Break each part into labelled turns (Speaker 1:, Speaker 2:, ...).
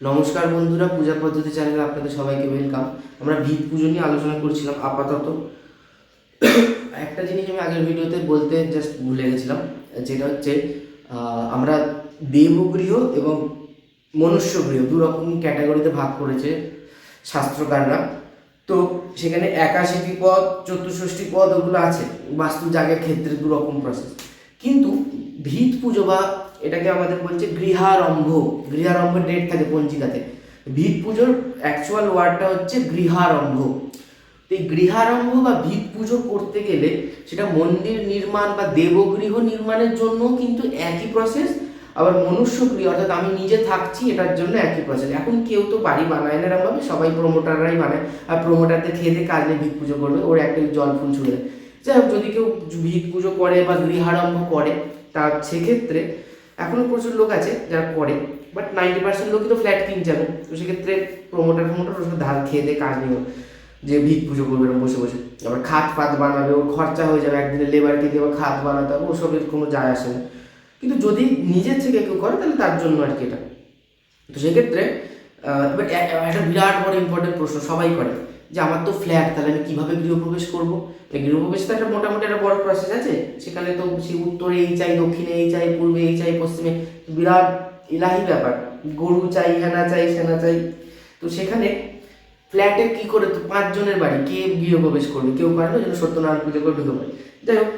Speaker 1: নমস্কার বন্ধুরা, পূজা পদ্ধতি চ্যানেলে আপনাদের সবাইকে ওয়েলকাম আমরা ভিত পুজো নিয়ে আলোচনা করছিলাম আপাতত। একটা জিনিস আমি আগের ভিডিওতে বলতে জাস্ট ভুলে গেছিলাম, যেটা হচ্ছে আমরা দেবগৃহ এবং মনুষ্যগৃহ দু রকম ক্যাটাগরিতে ভাগ করেছে শাস্ত্রকাররা। তো সেখানে একাশিটি পদ চতুর্ষষ্টি পদ ওগুলো আছে, বাস্তু জাগের ক্ষেত্রে দু রকম প্রসেস কিন্তু ভিত পুজো বা এটাকে আমাদের বলছে গৃহারম্ভ। গৃহারম্ভ ডেট থাকে পঞ্জিকাতে। ভিত পুজোর অ্যাকচুয়াল ওয়ার্ডটা হচ্ছে গৃহারম্ভ। তো এই গৃহারম্ভ বা ভিত পুজো করতে গেলে সেটা মন্দির নির্মাণ বা দেবগৃহ নির্মাণের জন্য কিন্তু একই প্রসেস আবার মনুষ্যগৃহ, অর্থাৎ আমি নিজে থাকছি, এটার জন্য একই প্রসেস এখন কেউ তো বাড়ি বানায় না এরকমভাবে সবাই প্রমোটাররাই বানায়। আর প্রমোটারদের খেয়ে দিয়ে কাজ নিয়ে ভিত পুজো করবে, ওর একটা জল ফুল ছুড়ে। যাই হোক, যদি কেউ ভিত পুজো করে বা গৃহারম্ভ করে তার সেক্ষেত্রে এখনও প্রচুর লোক আছে যারা করে বাট নাইনটি পার্সেন্ট লোকই তো ফ্ল্যাট কিনছে এখন। তো সেক্ষেত্রে প্রমোটার প্রমোটার ওর ধার খেয়ে দিয়ে কাজ নিও যে ভিত পুজো করবে এরকম বসে বসে। আবার খাত ফাত বানাবে ওর খরচা হয়ে যাবে, একদিনে লেবারকে দিয়ে আবার খাত বানাতে হবে, ওসবের কোনো যায় আসে না। কিন্তু যদি নিজের থেকে কেউ করে, তাহলে তার জন্য আর কি এটা। তো সেক্ষেত্রে বাট একটা বিরাট বড় ইম্পর্টেন্ট প্রশ্ন সবাই করে। যে আমার তো ফ্ল্যাট তাহলে আমি কীভাবে গৃহপ্রবেশ করব? গৃহপ্রবেশ তো একটা মোটামুটি একটা বড় প্রসেস আছে। সেখানে তো সে উত্তরে এই চাই, দক্ষিণে এই চাই, পূর্বে এই চাই, পশ্চিমে বিরাট ইলাহি ব্যাপার। গরু চাই, হেনা চাই, সেনা চাই। তো সেখানে ফ্ল্যাটে কি করে তো পাঁচজনের বাড়ি, কে গৃহপ্রবেশ করবে? কেউ পারে না যেন সত্যনারায়ণ পুজো করে ঢুকে পড়ে। যাই হোক,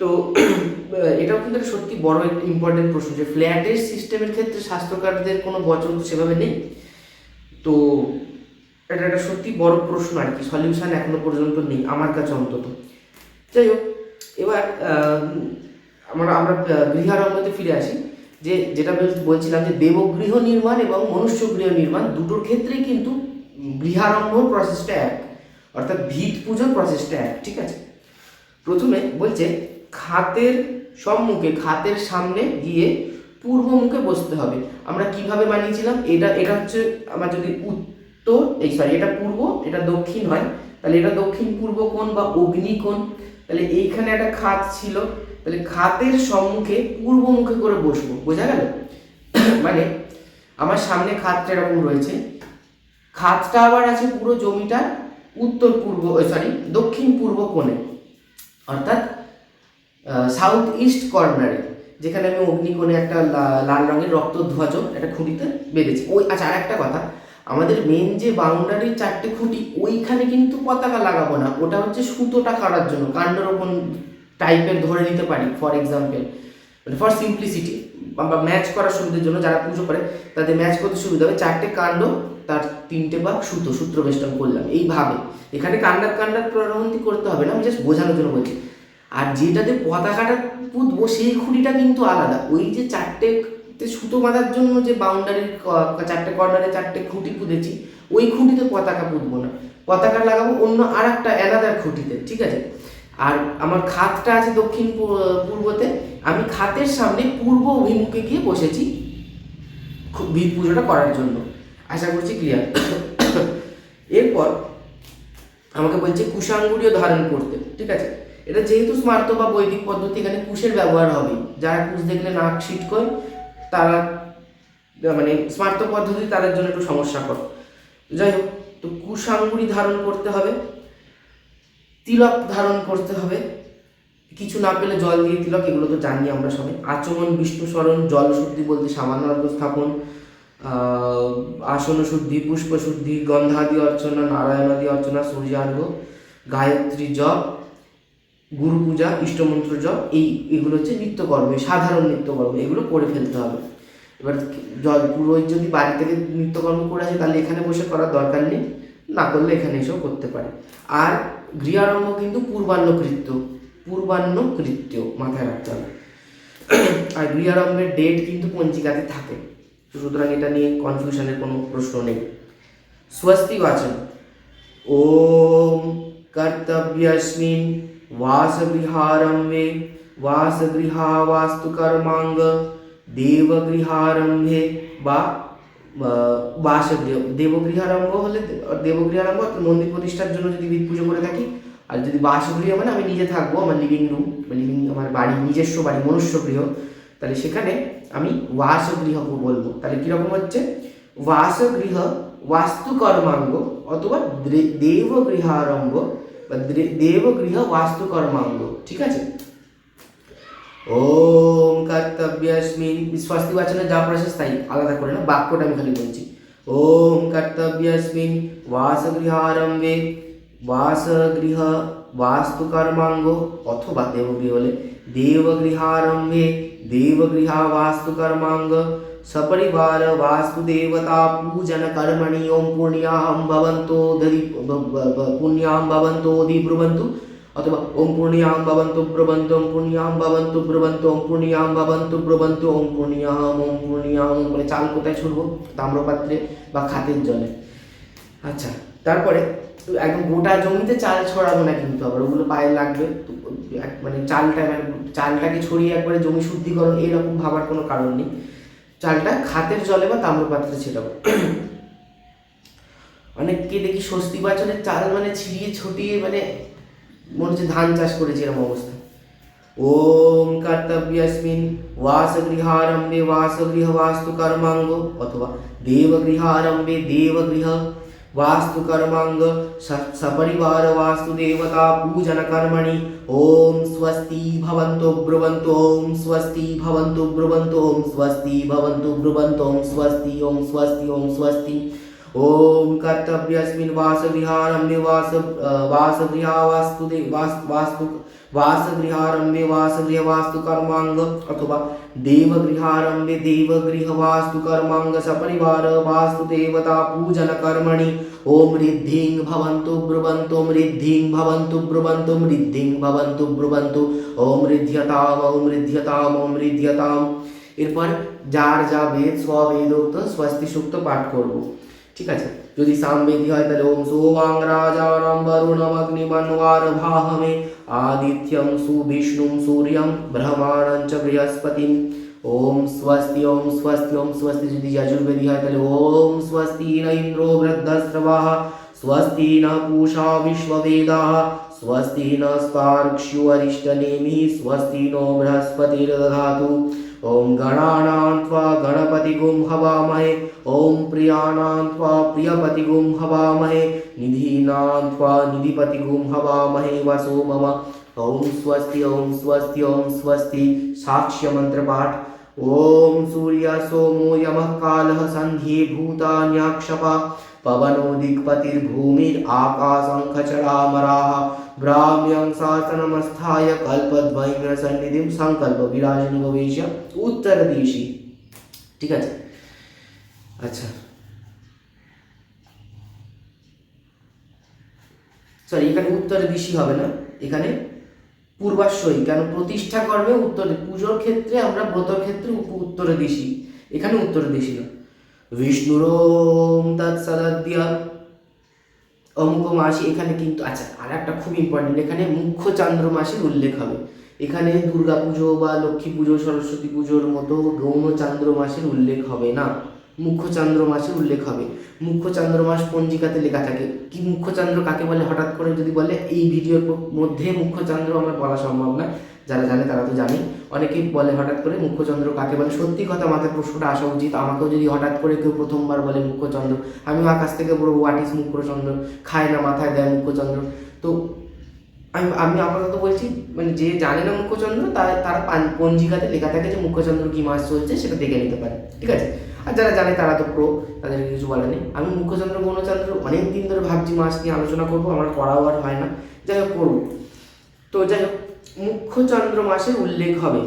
Speaker 1: তো এটাও কিন্তু একটা সত্যি বড় একটা ইম্পর্টেন্ট প্রশ্ন যে ফ্ল্যাটের সিস্টেমের ক্ষেত্রে স্বাস্থ্যকারদের কোনো বচন সেভাবে নেই। তো এটা একটা সত্যি বড় প্রশ্ন আর কি। সলিউশন এখনও পর্যন্ত নেই আমার কাছে অন্তত। যাই হোক এবার আমরা আমরা আহ, গৃহারম্ভতে ফিরে আসি। যে যেটা বলছিলাম যে দেবগৃহ নির্মাণ এবং মনুষ্য গৃহ নির্মাণ দুটোর ক্ষেত্রেই কিন্তু গৃহারম্ভ প্রসেসটা এক অর্থাৎ ভিত পুজোর প্রসেসটা এক ঠিক আছে? প্রথমে বলছে খাতের সম্মুখে খাতের সামনে গিয়ে পূর্ব মুখে বসতে হবে। আমরা কীভাবে বানিয়েছিলাম? এটা এটা হচ্ছে আমার যদি উত্তর, এই সরি এটা পূর্ব, এটা দক্ষিণ হয়। তাহলে এটা দক্ষিণ পূর্ব কোণ বা অগ্নি কোণ। তাহলে এইখানে একটা খাত ছিল। তাহলে খাতের সম্মুখে পূর্ব মুখে করে বসবো, বোঝা গেল? মানে আমার সামনে খাতটা এরকম রয়েছে। খাতটা আবার আছে পুরো জমিটার উত্তর পূর্ব সরি দক্ষিণ পূর্ব কোণে। অর্থাৎ সাউথ ইস্ট কর্নারে যেখানে আমি অগ্নিকোণে একটা লাল রঙের রক্তধ্বজ একটা খুঁটিতে বেঁধেছি। ওই আচ্ছা আর একটা কথা। আমাদের মেন যে বাউন্ডারির চারটে খুঁটি, ওইখানে কিন্তু পতাকা লাগাবো না। ওটা হচ্ছে সুতোটা কাটার জন্য কাণ্ড কাণ্ডরোপণ টাইপের ধরে নিতে পারি ফর এক্সাম্পল মানে ফর সিম্পলিসিটি বা ম্যাচ করার সুবিধার জন্য যারা পুজো করে, তাদের ম্যাচ করতে সুবিধা হবে। চারটে কাণ্ড, তার তিনটে বা সুতো, সূত্র বেষ্টন করলাম, এইভাবে। এখানে কান্ডার কান্ডার প্রারম্ভি করতে হবে না, আমি জাস্ট বোঝানোর জন্য বলছি। আর যেটাতে পতাকাটা পুঁতবো, সেই খুঁটিটা কিন্তু আলাদা। ওই যে চারটে তে সুতো বাঁধার জন্য যে বাউন্ডারির চারটে কর্নারে চারটে খুঁটি পুঁতেছি, ওই খুঁটিতে পতাকা পুঁতবো না। পতাকা লাগাবো অন্য আর একটা অ্যানাদার খুঁটিতে, ঠিক আছে? আর আমার খাতটা আছে দক্ষিণ পূর্বতে, আমি খাতের সামনে পূর্ব অভিমুখে গিয়ে বসেছি ভিত পুজোটা করার জন্য। আশা করছি ক্লিয়ার এরপর আমাকে বলছে কুশাঙ্গুড়িও ধারণ করতে, ঠিক আছে? এটা যেহেতু স্মার্ত বা বৈদিক পদ্ধতি, এখানে কুশের ব্যবহার হবে যারা কুশ দেখলে নাক করে তারা মানে স্মার্ত পদ্ধতি তাদের জন্য একটু সমস্যা কর যাই হোক তো কুশাঙ্গুড়ি ধারণ করতে হবে, তিলক ধারণ করতে হবে, কিছু না পেলে জল দিয়ে তিলক, এগুলো তো জানি আমরা সবাই। আচমন, বিষ্ণু স্মরণ, জল শুদ্ধি বলতে সামান্য অর্ঘ স্থাপন আসন শুদ্ধি, পুষ্প শুদ্ধি, গন্ধাদি অর্চনা, নারায়ণাদি অর্চনা, সূর্যার্ঘ, গায়ত্রী জপ গুরু পূজা, ইষ্টমন্ত্র জপ, এই এগুলো হচ্ছে নিত্যকর্ম, সাধারণ নিত্যকর্ম, এগুলো করে ফেলতে হবে। এবার জল, পুরোহিত যদি বাড়ি থেকে নিত্যকর্ম করে আসে, তাহলে এখানে বসে করার দরকার নেই, না করলে এখানে এসেও করতে পারে। আর গৃহারম্ভ কিন্তু পূর্বাহ্ন কৃত্য পূর্বাহ্ন কৃত্য মাথায় রাখতে হবে। আর গৃহারম্ভের ডেট কিন্তু পঞ্জিকাতে থাকে। সুতরাং এটা নিয়ে কনফিউশনের কোনো প্রশ্ন নেই। স্বস্তি বাচন। ওম কর্তব্যস্মিন वासगृहारम्भे वासगृहा वास्तुकर्माङ्ग দেবগৃহারম্ভে বা আহ, বাসগৃহ দেবগৃহারম্ভ হলে দেবগৃহারম্ভ অর্থাৎ মন্দির প্রতিষ্ঠার জন্য যদি ভিত পুজো করে থাকি আর যদি বাসগৃহ মানে আমি নিজে থাকবো আমার লিভিং রুম লিভিং আমার বাড়ি নিজস্ব বাড়ি মনুষ্য গৃহ তাহলে সেখানে আমি বাসগৃহ বলবো তাহলে কীরকম হচ্ছে বাসগৃহ বাস্তুকর্মাঙ্গ অথবা দ্রে- দেবগৃহারম্ভ বাস্তু দেবগৃহ বাস্তুকর্মাঙ্গ, ঠিক আছে? ওম কর্তব্যস্মিন স্বস্তি বাচনে যা প্রসেস তাই, আলাদা করে না, বাক্যটা আমি খালি বলছি। ওম কর্তব্যস্মিন, বাসগৃহারম্ভে, বাসগৃহ বাস্তুকর্মাঙ্গ অথবা দেবগৃহ হলে देवगृहारम्भे, देवगृहावास्तुकर्माङ्ग, सपरिवार वास्तुदेवता पूजन कर्मणि ॐ पुण्याहं भवन्तो दधि पुण्यां भवन्तो ब्रुवन्तु अथवा ॐ पुण्यां भवन्तु ब्रुवन्तु ॐ पुण्यां भवन्तु ब्रुवन्तु ॐ पुण्यां भवन्तु ब्रुवन्तु ॐ पुण्याहं ॐ पुण्याहं বলে চাল কোথায় ছুড়বো তাম্রপাত্রে বা খাতের जले। अच्छा। তারপরে একদম গোটা জমিতে চাল ছড়াবো না কিন্তু আবার, ওগুলো পায়ে লাগবে মানে চালটা মানে চালটাকে ছড়িয়ে একবারে জমি শুদ্ধিকরণ, এরকম ভাবার কোনো কারণ নেই। চালটা খাতের জলে বা তাম্রপাত্রে ছেটাবো। অনেককে দেখি স্বস্তি বাচনের চাল মানে ছিড়িয়ে ছটিয়ে মানে মনে হচ্ছে ধান চাষ করেছে এরকম অবস্থা। ওম কর্তব্যস্মিন বাসগৃহারম্ভে বাসগৃহ বাস্তু কর্মাঙ্গ অথবা দেবগৃহারম্ভে দেবগৃহ वास्तु कर्मांग सपरिवार वास्तु देवता पूजन कर्मणि। ओम स्वस्ति भवन्तु ब्रुवन्तु, ओम स्वस्ति भवन्तु ब्रुवन्तु, ओम स्वस्ति भवन्तु ब्रुवन्तु, ओम स्वस्ति ओम स्वस्ति ओम स्वस्ति। ओम कर्तव्यस्मिन् वासविहारम्भे वास वासगृहा वास्तु वास्तु वास्तु कर्मांग अथवा देवगृहारम्भे देवगृह वास्तु कर्मांग सपरिवार वास्तु देवता पूजन कर्मणि ओम रिद्धिं भवन्तु ब्रुवन्तु ओम रिद्धिं भवन्तु ब्रुवन्तु ओम रिद्धिं भवन्तु ब्रुवन्तु ओम ঋদ্ধ্যতাম ওম ঋদ্ধ্যতাম ওম ঋদ্ধ্যতাম এরপর যার যা বেদ স্ববেদোক্ত স্বস্তি সুক্ত পাঠ করব ঠিক আছে যদি সামবেদী হয় তাহলে ওম সোমাং রাজানম বরুণম অগ্নিমন্বার ভাহমে आदित्यं सुविष्णुं सूर्यं ब्रह्माणञ्च बृहस्पतिम् ॐ स्वस्ति ॐ स्वस्ति ॐ स्वस्ति इति यजुर्वेदिः तले ॐ स्वस्ति न इन्द्रो वृद्धस्रवाः। स्वस्ति न पूषा विश्ववेदाः। स्वस्ति न स्पार्क्ष्युवरिष्टनेमिः स्वस्ति नो बृहस्पतिर्दधातु। ॐ गणानां त्वा गणपतिगुं हवामहे ॐ प्रियाणां त्वा प्रियपतिगुं हवामहे, निधीनां त्वा निधिपतिगुं हवामहे, वसो मम। ॐ स्वस्ति ॐ स्वस्ति ॐ स्वस्ति साक्ष्यमन्त्रपाठ ॐ सूर्य सोमो यमः, कालः सन्ध्ये भूतान्याक्षपा। पवनो दिक्पतिर्भूमिराकाशङ्खचरामराः भ्राम्यं शासनमस्थाय कल्पद्वैम्य सन्निधिं सङ्कल्प विराजनिवेश उत्तरदिशि ঠিক আছে আচ্ছা সরি এখানে উত্তর দিশি হবে না এখানে পূর্বাশ্রয়ী কেন প্রতিষ্ঠা করবে উত্তর পুজোর ক্ষেত্রে আমরা ব্রতর ক্ষেত্রে উপ- উত্তরে দিশি এখানে উত্তরে দিশি না বিষ্ণুরোম তৎসদদ্য অমুক মাসি এখানে কিন্তু আচ্ছা আর একটা খুব ইম্পর্টেন্ট এখানে মুখ্য চান্দ্র মাসের উল্লেখ হবে। এখানে দুর্গা পুজো বা লক্ষ্মী পুজো, সরস্বতী পুজোর মতো গৌণ চান্দ্র মাসের উল্লেখ হবে না। মুখ্য চান্দ্র মাসের উল্লেখ হবে। মুখ্য চান্দ্র মাস পঞ্জিকাতে লেখা থাকে। কি মুখ্য চান্দ্র কাকে বলে? হঠাৎ করে যদি বলে, এই ভিডিওর মধ্যে মুখ্য চান্দ্র আমার বলা সম্ভব না। যারা জানে তারা তো জানে অনেকেই বলে হঠাৎ করে মুখ্যচন্দ্র কাকে বলে? সত্যি কথা মাথায় প্রশ্নটা আসা উচিত। আমাকেও যদি হঠাৎ করে কেউ প্রথমবার বলে মুখ্যচন্দ্র, আমিও আকাশ থেকে বলব হোয়াট ইজ মুখ্যচন্দ্র? খায় না মাথায়, দেয় মুখ্যচন্দ্র। তো আমি আমি আপাতত বলছি মানে যে জানে না মুখ্যচন্দ্র তারা তারা পঞ্জিকাতে লেখা থাকে যে মুখ্যচন্দ্র কী মাস চলছে, সেটা দেখে নিতে পারে। ঠিক আছে? আর যারা জানে তারা তো প্রো তাদের কিছু বলে নেই। আমি মুখ্যচন্দ্র গৌণচন্দ্র অনেক দিন ধরে ভাবছি মাস নিয়ে আলোচনা করব, আমার করাও আর হয় না। যাই হোক, করব। তো যাই হোক মুখ্যচন্দ্র মাসের উল্লেখ হবে,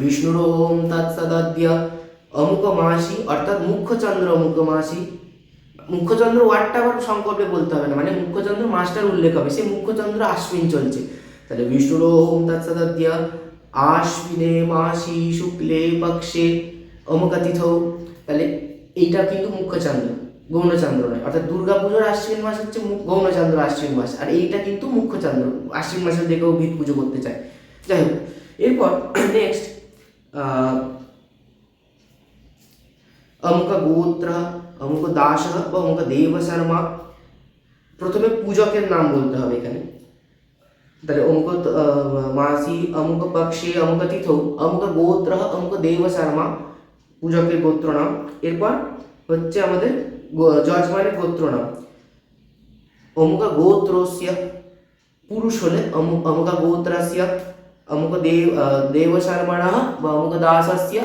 Speaker 1: বিষ্ণুর ওম তৎসদদ্য অমুক মাসি অর্থাৎ মুখ্যচন্দ্র অমুক মাসি। মুখ্যচন্দ্র ওয়ার্ডটা আবার সংকল্পে বলতে হবে না মানে মুখ্যচন্দ্র মাসটার উল্লেখ হবে। সে মুখ্যচন্দ্র আশ্বিন চলছে। তাহলে বিষ্ণুর ওম তৎসদদ্য আশ্বিনে মাসি শুক্লে পক্ষে অমুকাতিথ তাহলে এইটা কিন্তু মুখ্যচন্দ্র, গৌণচন্দ্র নয়। অর্থাৎ দুর্গা পুজোর আশ্বিন মাস হচ্ছে গৌণচন্দ্র আশ্বিন মাস, আর এইটা কিন্তু মুখ্যচন্দ্র, আশ্বিন মাসের দেখেও ভিত পুজো করতে চায়। যাই হোক, এরপর নেক্সট অমুক গোত্র অমুক দাস বা অমুক দেব শর্মা প্রথমে পূজকের নাম বলতে হবে এখানে। তাহলে অমুক মাসি অমুক পক্ষে অমুক তিথৌ অমুক গোত্র অমুক দেব শর্মা পূজকের গোত্র নাম। এরপর হচ্ছে আমাদের যজমানের গোত্র নাম। অমুক গোত্রস্য পুরুষ হলে অমুক অমুক গোত্রস্য অমুক দেব আহ, বা অমুক দাসস্য।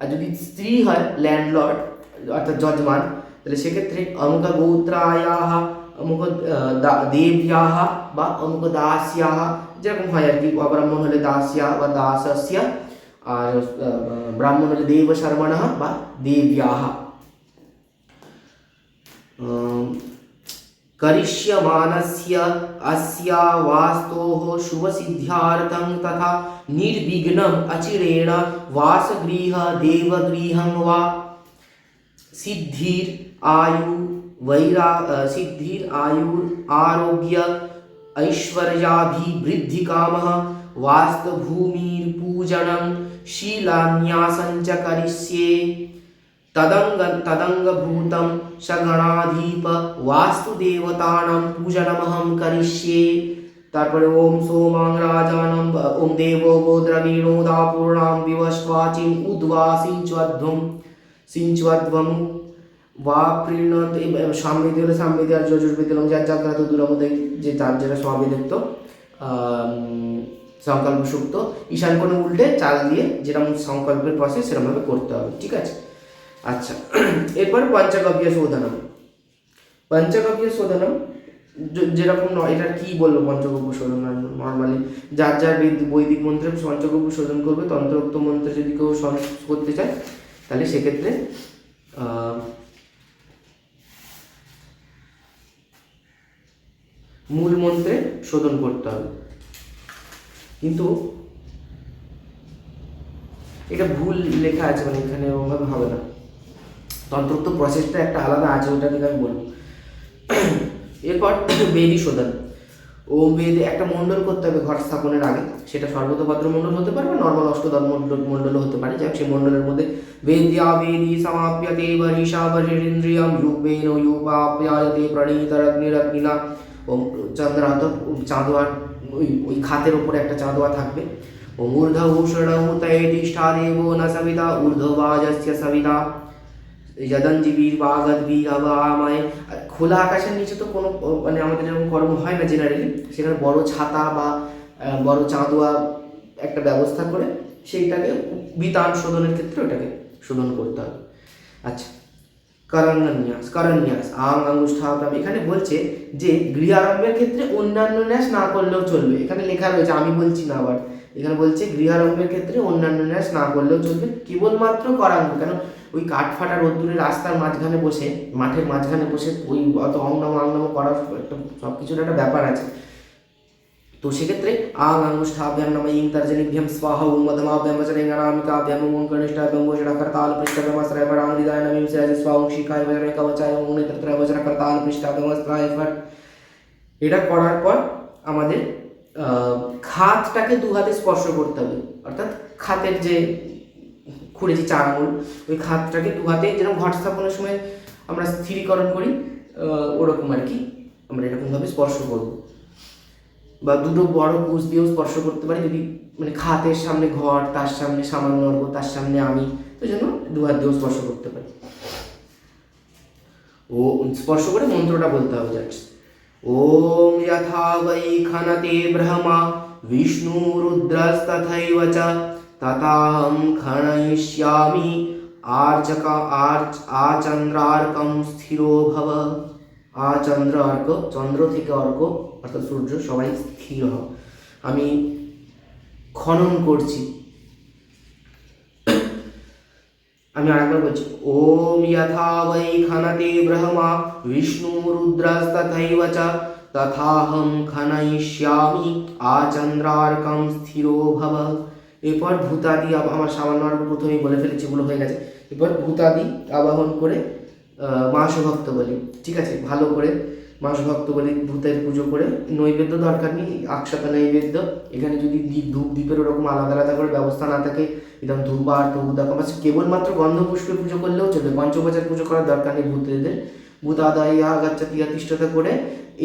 Speaker 1: আর যদি স্ত্রী হয় ল্যান্ডলর্ড অর্থাৎ যজমান তাহলে সেক্ষেত্রে অমুক গোত্রায়াহ অমুক আহ, দা- দেব্যাহ বা অমুক দাস্যাহ যেরকম হয় আর কি। অব্রাহ্মণ হলে দাস্যা বা দাসস্য। ব্রাহ্মণ হলে দেবশর্মণ বা দেব্যাহ अं, करिष्यमाणस्य अस्या वास्तोः शुभसिद्ध्यार्थं तथा निर्विघ्नम् अचिरेण वासगृह देवगृहं वा सिद्धिर् आयु वैरा अ, सिद्धिर् आयुर् आरोग्य ऐश्वर्याभिवृद्धिकामः वास्तभूमिर्पूजनं शीलान्यासं च करिष्ये तदङ्ग तदङ्गभूतं सगणाधीप वास्तुदेवतानां पूजनमहं करिष्ये তারপরে ওম সোমাং রাজানম ওম দেব গোদ্রবীণোদাপূর্ণাম বিবস্বাচিম উদ্বা সিঞ্চধ্বম সিঞ্চধ্বম বা প্রীণত সামবেদী হলে সামবেদী আর যজুর্বেদী হলাম যার জাগ্রত দুরামতে যে তার যেটা সমাবেদিত সংকল্প সুক্ত ঈশান কোনো উল্টে চাল দিয়ে যেরকম সংকল্পের প্রসেস সেরকমভাবে করতে হবে, ঠিক আছে? আচ্ছা এরপর পঞ্চগব্য শোধনম। পঞ্চগব্য শোধনম যেরকম এটা কি বলব পঞ্চগব্য শোধন? নর্মালি যার যার বৈদিক মন্ত্রে পঞ্চগব্য শোধন করবে, তন্ত্রোক্ত মন্ত্রে যদি কেউ করতে চায়, তাহলে সেক্ষেত্রে মূল মন্ত্রে শোধন করতে হবে। কিন্তু এটা ভুল লেখা আছে মানে এখানে ওভাবে হবে না। তন্ত্রোক্ত প্রসেসটা একটা আলাদা আছে, ওটা থেকে আমি বলব। এরপর বেদি শোধন। ও বেদে একটা মণ্ডল করতে হবে ঘর স্থাপনের আগে। সেটা সর্বতভদ্র মণ্ডল হতে পারে বা নর্মাল অষ্টদল মণ্ডল মণ্ডলও হতে পারে। যাক সেই মণ্ডলের মধ্যে বেদ্যা বেদি সমাপ্যতে বরিষা বরিন্দ্রিয়ম ইউপেন ইউপাপ্যায়তে প্রণীতরগ্নিরগ্নিনা ও চন্দ্রাত চাঁদোয়ার ওই ওই খাতের ওপরে একটা চাঁদোয়া থাকবে। ও ঊর্ধ্ব ভূষণ তয়ে তিষ্ঠা দেব ন সবিতা ঊর্ধ্ববাজস্য সবিতা। যদঞ্জীবীর বাগদবীর আবামায় আর খোলা আকাশের নিচে তো কোনো মানে আমাদের এরকম কর্ম হয় না জেনারেলি সেখানে বড় ছাতা বা বড় চাঁদোয়া একটা ব্যবস্থা করে সেইটাকে বিতান শোধনের ক্ষেত্রে ওটাকে শোধন করতে হবে। আচ্ছা। করণ্যাস করণ্যাস আং আঙ্গুষ্ঠাপনাম এখানে বলছে যে গৃহারম্ভের ক্ষেত্রে অন্যান্য ন্যাস না করলেও চলবে। এখানে লেখা রয়েছে, আমি বলছি না আবার এখানে বলছে গৃহারম্ভের ক্ষেত্রে অন্যান্য ন্যাস না করলেও চলবে, কেবলমাত্র করাঙ্গ। কেন? ওই কাঠ ফাটা রোদ্দুরে রাস্তার মাঝখানে বসে, মাঠের মাঝখানে বসে ওই অত অংনম অংনম করার একটা সব কিছুর একটা ব্যাপার আছে। তো সেক্ষেত্রে আং আঙ্গুষ্ঠাভ্যাম নম ইং তর্জনিভ্যাম স্বাহ ওম মধমাভ্যাম বচরেঙ্গনামিকাভ্যাম ওম কনিষ্ঠাভ্যাম বজ্রকর্তাল পৃষ্ঠভ্যাম অস্ত্রায় হৃদয় নমিম সেজ স্বাং শিখায় বজ্রে কবচায় ওম নেত্রত্র বজ্রকর্তাল পৃষ্ঠভ্যাম অস্ত্রায় ফট এটা করার পর আমাদের খাতটাকে দু হাতে স্পর্শ করতে হবে। অর্থাৎ খাতের যে খুঁড়েছি চার আঙুল ওই খাতটাকে দু হাতে যেরকম ঘট স্থাপনের সময় আমরা স্থিরীকরণ করি ওরকম আর কি আমরা এরকমভাবে স্পর্শ করব। বা দুটো বড় কুচ দিয়েও স্পর্শ করতে পারি যদি মানে খাতের সামনে ঘর, তার সামনে সামান্য অর্ঘ, তার সামনে আমি ওই জন্য দু হাত দিয়েও স্পর্শ করতে পারি। ও স্পর্শ করে মন্ত্রটা বলতে হবে জাস্ট ওম যথা বৈ খনতে ব্রহ্মা, বিষ্ণু রুদ্রস্তথৈব চ তথাহম খনয়িষ্যামি আর্চকা, আর্চ, আচন্দ্রার্কম স্থিরো ভব। আচন্দ্র অর্ক, চন্দ্র থেকে অর্ক, অর্থাৎ সূর্য, সবাই স্থির হও। আমি খনন করছি। আমি আরেকবার বলছি, ওম যথা বৈ খনতে ব্রহ্মা, বিষ্ণু রুদ্রস্তথৈব চ, তথাহম খনয়িষ্যামি আচন্দ্রার্কম স্থিরো ভব। এরপর ভূতাদি আমার সামান্য প্রথমেই বলে ফেলেছি এগুলো হয়ে গেছে। এরপর ভূতাদি আবাহন করে মাসভক্ত বলি, ঠিক আছে? ভালো করে মাসভক্ত বলি, ভূতের পুজো করে, নৈবেদ্য দরকার নেই আকশাতা নৈবেদ্য। এখানে যদি ধূপ দ্বীপের ওরকম আলাদা আলাদা করে ব্যবস্থা না থাকে একদম ধূপ আর ধূপ, দেখা কেবলমাত্র গন্ধ পুষ্পে পুজো করলেও চলবে পঞ্চোপচার পুজো করার দরকার নেই ভূতেদের। ভূত আদায় গাচ্ছা তিয়া তিষ্ঠতা করে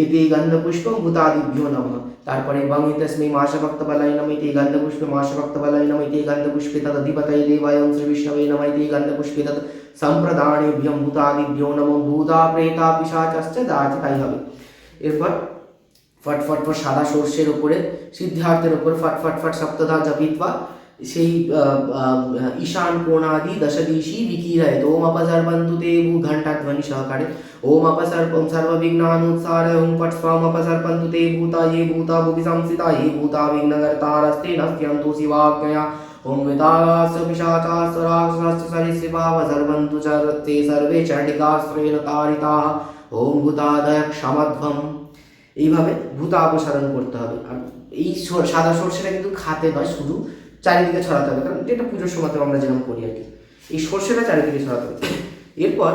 Speaker 1: এতে এই গন্ধপুষ্পম ভূতাদিভ্যো নমঃ। তারপরে বং তস্मै মাশভক্তবলাই নমঃ ইতি গন্ধপুষ্পে মাশভক্তবলাই নমঃ ইতি গন্ধপুষ্পে তদধিপতয়ে দেবায় শ্রী বিষ্ণবে নমঃ ইতি গন্ধপুষ্পে তদ সম্প্রদানেভ্যম ভূতাদিভ্যো নমঃ ভূতা প্রেতা পিশাচশ্চ দাচিতাই হবে এরপর ফট ফট ফট সাদা সর্ষের উপরে সিদ্ধার্থের উপর ফট ফট ফট সপ্তধা জপিত্বা সেই আহ, আহ, ঈশান কোণাদি দশদিশি বিকিরয়ত ওম অপসর্বন্তু তে ভূ ঘণ্টা ধ্বনি সহকারে ওম অপসর্পম সর্ববিঘ্নানুৎসার ওম ফট স্বাম অপসর্পন্তু তে ভূতা ये भूता भुवि संस्थिता ये भूता विघ्नकर्तारस्ते नस्त्यन्तु शिवाज्ञया ओम वितारास्य पिशाचास्य राक्षसस्य सरिसृपावसर्वन्तु च ते सर्वे चण्डिकास्त्रेण तारिताः ওম ভূতাদয় ক্ষমধ্বম এইভাবে ভূতা অপসারণ করতে হবে আর এই স- সাদা সর্ষেটা কিন্তু খাতে নয় শুধু চারিদিকে ছড়াতে হবে কারণ এটা পুজোর সময় তো আমরা যেরকম করি আর কি এই সর্ষেটা চারিদিকে ছড়াতে হবে এরপর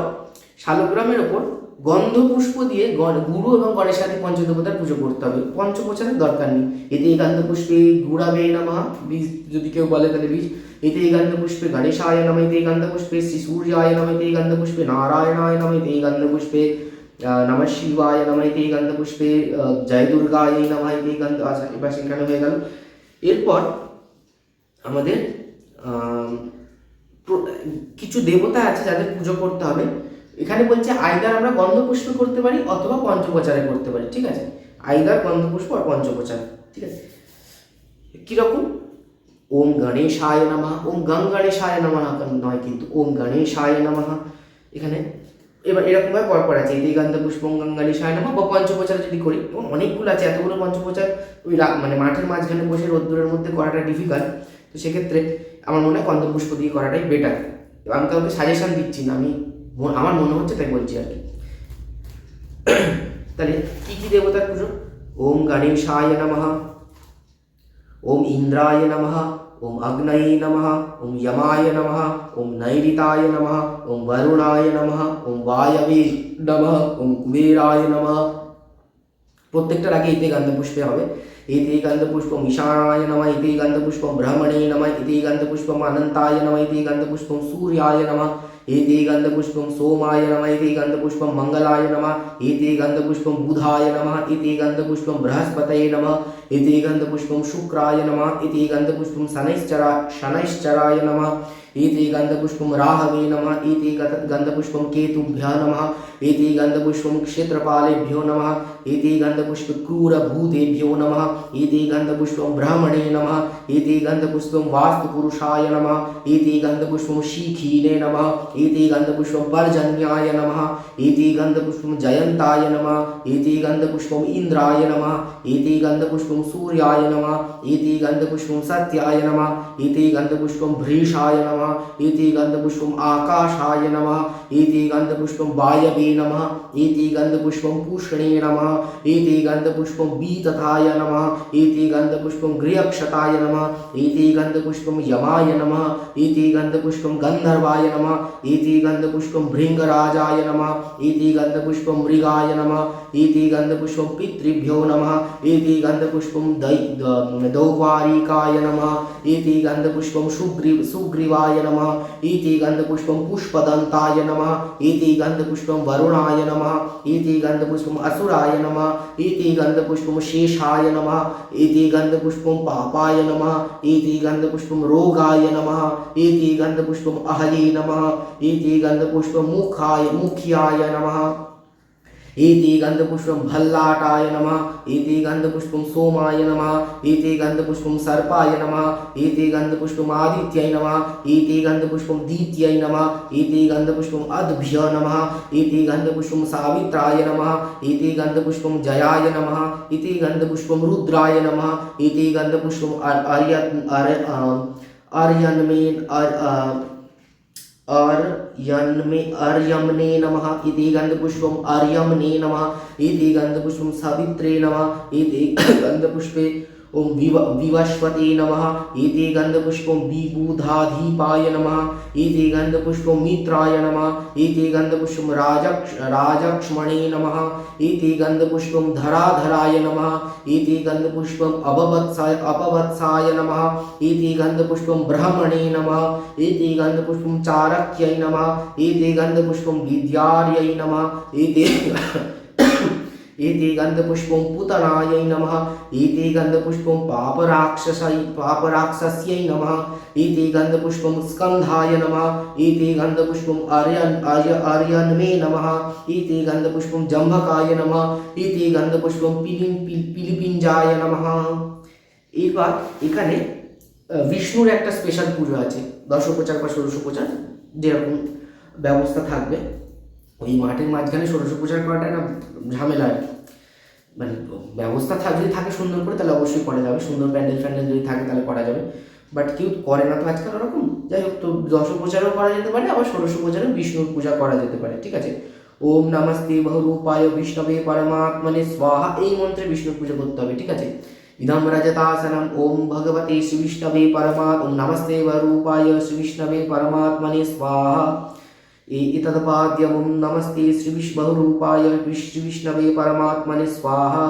Speaker 1: শালগ্রামের ওপর গন্ধ পুষ্প দিয়ে গুরু এবং গণেশ আদি পঞ্চদেবতার পুজো করতে হবে। পঞ্চপ্রচারের দরকার নেই। এতে গন্ধ পুষ্পে গুড়াবে নমঃ। বীজ যদি কেউ বলে তাহলে বীজ। এতে গন্ধ পুষ্পে গণেশায় নম। এতে গন্ধ পুষ্পে শ্রী সূর্যায় নম। এতে গন্ধ পুষ্পে নারায়ণায় নম। এতে গন্ধ পুষ্পে নম শিবায় নম। এতে গন্ধ পুষ্পে জয় দুর্গায় নম। এতে গন্ধ আচ্ছা এবার সেখানে হয়ে গেল। এরপর আমাদের কিছু দেবতা আছে যাদের পুজো করতে হবে। এখানে বলছে আইদার আমরা গন্ধপুষ্প করতে পারি অথবা পঞ্চপ্রচারে করতে পারি, ঠিক আছে? আইদার গন্ধপুষ্প আর পঞ্চপ্রচার ঠিক আছে? কীরকম? ওম গণেশায় নমঃ, ওম গং গণেশায় নমঃ নয় কিন্তু ওম গণেশায় নমঃ। এখানে এবার এরকমভাবে পর পর আছে, এই গন্ধ পুষ্পম গং গণেশায় নমঃ বা পঞ্চপ্রচার যদি করি, এবং অনেকগুলো আছে, এতগুলো পঞ্চপ্রচার ওই মানে মাঠের মাঝখানে বসে রোদ্দুরের মধ্যে করাটা ডিফিকাল্ট তো সেক্ষেত্রে আমার মনে হয় গন্ধপুষ্প দিয়ে করাটাই বেটার আমি কাউকে সাজেশান দিচ্ছি না, আমি আমার মনে হচ্ছে তাই বলছি আর কি। তাহলে কি কি দেবতার পুজো? ওম গণেশায় নমঃ। ওম ইন্দ্রায় নমঃ। ওম অগ্নয়ে নমঃ। ওম যমায় নমঃ। ওম নৈরিতায় নমঃ। ওম বরুণায় নমঃ। ওম বায়বে নমঃ। ওম কুবেরায় নমঃ। প্রত্যেকটার আগে ইতে গন্ধপুষ্পে হবে। ইতি গন্ধপুষ্পম ঈশানায় নম। ইতি গন্ধপুষ্পম ব্রহ্মণে নম। ইতি গন্ধপুষ্পম অনন্তায় নম। ইতি গন্ধপুষ্পম সূর্যায় নম। एते गन्धपुष्पं सोमाय नम इति गन्धपुष्पं मंगलाय नम, एते गन्धपुष्पं बुधाय नम इति गन्धपुष्पं बृहस्पत नम इति गन्धपुष्पं शुक्राय नमः इति गन्धपुष्पं शनैश्चरा शनैश्चराय नम इति गन्धपुष्पं राहवे नम इति गन्धपुष्पं केतुभ्यः नमः इति गन्धपुष्पं क्षेत्रपालेभ्यो नम इति गन्धपुष्पक्रूरभूतेभ्यो नमः इति गन्धपुष्पं ब्राह्मणे नमः इति गन्धपुष्पं वास्तुपुरुषाय नमः इति गन्धपुष्पं शिखीने नमः इति गन्धपुष्पं पर्जन्याय नमः इति गन्धपुष्पं जयन्ताय नमः इति गन्धपुष्पम् इन्द्राय नमः इति गन्धपुष्पं सूर्याय नमः इति गन्धपुष्पं सत्याय नमः इति गन्धपुष्पं भ्रीषाय नमः इति गन्धपुष्पम् आकाशाय नमः इति गन्धपुष्पं वायवे नमः इति गन्धपुष्पं पूषणे नमः इति गन्धपुष्पं बीतथाय नमः इति गन्धपुष्पं गृहक्षताय नमः इति गन्धपुष्पं यमाय नमः इति गन्धपुष्पं गन्धर्वाय नमः इति गन्धपुष्पं भृङ्गराजाय नमः इति गन्धपुष्पं मृगाय नमः इति गन्धपुष्पं पितृभ्यो नमः इति गन्धपुष्पं दै दौवारिकाय नमः इति गन्धपुष्पं सुग्रीव सुग्रीवाय नमः इति गन्धपुष्पं पुष्पदन्ताय नमः इति गन्धपुष्पं वरुणाय नमः इति गन्धपुष्पम् असुराय नमः। इति गन्धपुष्पं शेषाय नमः। इति गन्धपुष्पं पापाय नमः। इति गन्धपुष्पं रोगाय नमः। इति गन्धपुष्पम् अहये नमः। इति गन्धपुष्पं मुखाय मुख्याय नमः। इति गन्धपुष्पं भल्लाटाय नमः इति गन्धपुष्पं सोमाय नमः इति गन्धपुष्पं सर्पाय नमः इति गन्धपुष्पम् आदित्यै नमः इति गन्धपुष्पं दीत्यै नमः इति गन्धपुष्पम् अद्भ्य नमः इति गन्धपुष्पं सावित्राय नमः इति गन्धपुष्पं जयाय नमः इति गन्धपुष्पं रुद्राय नमः इति गन्धपुष्पम् अर् अर्यत् अर् अर्यन्मेन् अर् अ- अर्यन्मे अर्यम्ने नमः इति गन्धपुष्पम् अर्यम्ने नमः इति गन्धपुष्पं सवित्रे नमः इति गन्धपुष्पे ॐ विव विवस्वते नमः। इति गन्धपुष्पं विबुधाधीपाय नमः। इति गन्धपुष्पं मित्राय नमः। इति गन्धपुष्पं राजक्ष, राजक्ष्मणे नमः। इति गन्धपुष्पं धराधराय नमः। इति गन्धपुष्पम् अभवत्साय अपवत्साय नमः। इति गन्धपुष्पं ब्रह्मणे नमः। इति गन्धपुष्पं चारक्यै नमः। इति गन्धपुष्पं विद्यार्यै नमः। इति एते गन्धपुष्पं पुतनायै नमः एते गन्धपुष्पं पापराक्षसै पापराक्षस्यै नमः एते गन्धपुष्पं स्कन्धाय नमः एते गन्धपुष्पम् आर्यन् आर्य आर्यन्मे नमः एते गन्धपुष्पं जम्भकाय नमः एते गन्धपुष्पं পিলিন পিলিপিঞ্জায় নমঃ এবার এখানে আহ, বিষ্ণুর একটা স্পেশাল পুজো আছে দশোপচার বা ষোড়শোপচার যেরকম ব্যবস্থা থাকবে ওই মাঠের মাঝখানে ষোড়শোপচার করাটা একটা ঝামেলা আর কি। মানে ব্যবস্থা থাক যদি থাকে সুন্দর করে, তাহলে অবশ্যই করা যাবে। সুন্দর প্যান্ডেল ফ্যান্ডেল যদি থাকে, তাহলে করা যাবে। বাট কেউ করে না তো আজকাল ওরকম। যাই হোক, তো দশোপচারও করা যেতে পারে, আবার ষোড়শোপচারেও বিষ্ণুর পূজা করা যেতে পারে, ঠিক আছে? ওম নমস্তে বহুরূপায় বিষ্ণবে পরমাত্মনে স্বাহা, এই মন্ত্রে বিষ্ণুর পুজো করতে হবে, ঠিক আছে? ইদম রজতাসনম, ওম ভগবতে শ্রী বিষ্ণবে পরমাৎ ওম নমস্তে বহুরূপায় শ্রী বিষ্ণবে পরমাত্মনে স্বাহা। एतदपाद्यं नमस्ते श्रीविष्णुरूपाय श्रीविष्णवे परमात्मने स्वाहा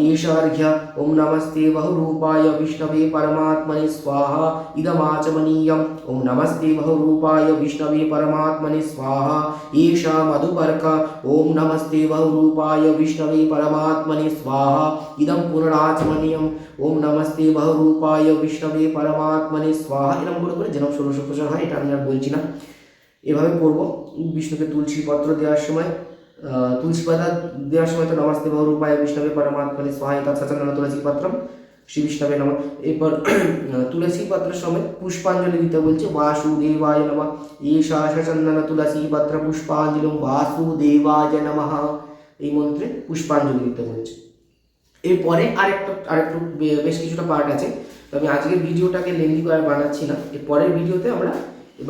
Speaker 1: एषार्घ्य ॐ नमस्ते बहुरूपाय विष्णवे परमात्मने स्वाहा इदमाचमनीयम् ॐ नमस्ते बहुरूपाय विष्णवे परमात्मने स्वाहा एषा मधुपर्क ॐ नमस्ते बहुरूपाय विष्णवे परमात्मने स्वाहा इदं पुनराचमनीयम् ওম নমস্তে বহুরূপায় বিষ্ণবে পরমাত্মনে স্বাহা এরকম করে করে যেন ষোড়শ প্রচার হয় এটা আমি আর বলছি না এভাবে করব। বিষ্ণুকে তুলসী পত্র দেওয়ার সময় তুলসী পাতা দেওয়ার সময় তো নমস্তে বহুরূপায় বিষ্ণবে পরমাত্মনে স্বাহা তৎসচন্দন তুলসী পত্রম। শ্রী বিষ্ণবে নম, এরপর তুলসী পত্রের সময় পুষ্পাঞ্জলি দিতে বলছে, বাসুদেবায় নম ঈশা চন্দন তুলসী পত্র পুষ্পাঞ্জলি বাসুদেবায় নমঃ এই মন্ত্রে পুষ্পাঞ্জলি দিতে বলছে। এরপরে আরেকটা, আরেকটু বেশ কিছুটা পার্ট আছে। তো আমি আজকের ভিডিওটাকে লেন্দি করে বানাচ্ছি না। এর পরের ভিডিওতে আমরা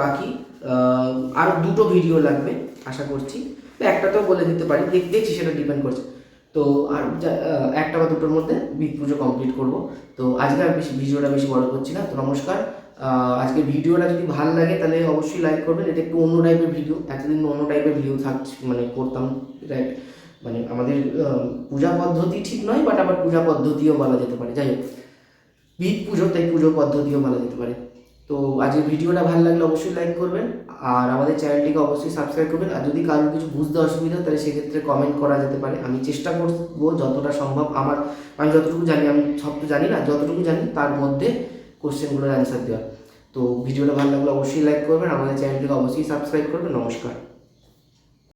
Speaker 1: বাকি আহ, আরও দুটো ভিডিও লাগবে আশা করছি। একটা তো বলে দিতে পারি দেখ দেখছি সেটা ডিপেন্ড করছে। তো আর একটা বা দুটোর মধ্যে বিগ পুজো কমপ্লিট করব। তো আজকে আর বেশি ভিডিওটা বেশি বড় করছি না। তো নমস্কার। আজকে ভিডিওটা যদি ভালো লাগে তাহলে অবশ্যই লাইক করবেন। এটা একটু অন্য টাইপের ভিডিও এতদিন অন্য টাইপের ভিডিও থাকছে মানে করতাম এটা মানে আমাদের পূজা পদ্ধতি ঠিক নয় বাট আবার পূজা পদ্ধতিও বলা যেতে পারে। যাই হোক বিগ পুজো তাই পুজো পদ্ধতিও বলা যেতে পারে। তো আজকের ভিডিওটা ভালো লাগলে অবশ্যই লাইক করবেন, আর আমাদের চ্যানেলটিকে অবশ্যই সাবস্ক্রাইব করবেন, আর যদি কারোর কিছু বুঝতে অসুবিধা হয় তাহলে সেক্ষেত্রে কমেন্ট করা যেতে পারে। আমি চেষ্টা করব যতটা সম্ভব আমার, আমি যতটুকু জানি, আমি সব তো জানি না, যতটুকু জানি তার মধ্যে কোশ্চেনগুলোর অ্যান্সার দেওয়া তো ভিডিওটা ভালো লাগলে অবশ্যই লাইক করবেন, আমাদের চ্যানেলটিকে অবশ্যই সাবস্ক্রাইব করবেন। নমস্কার।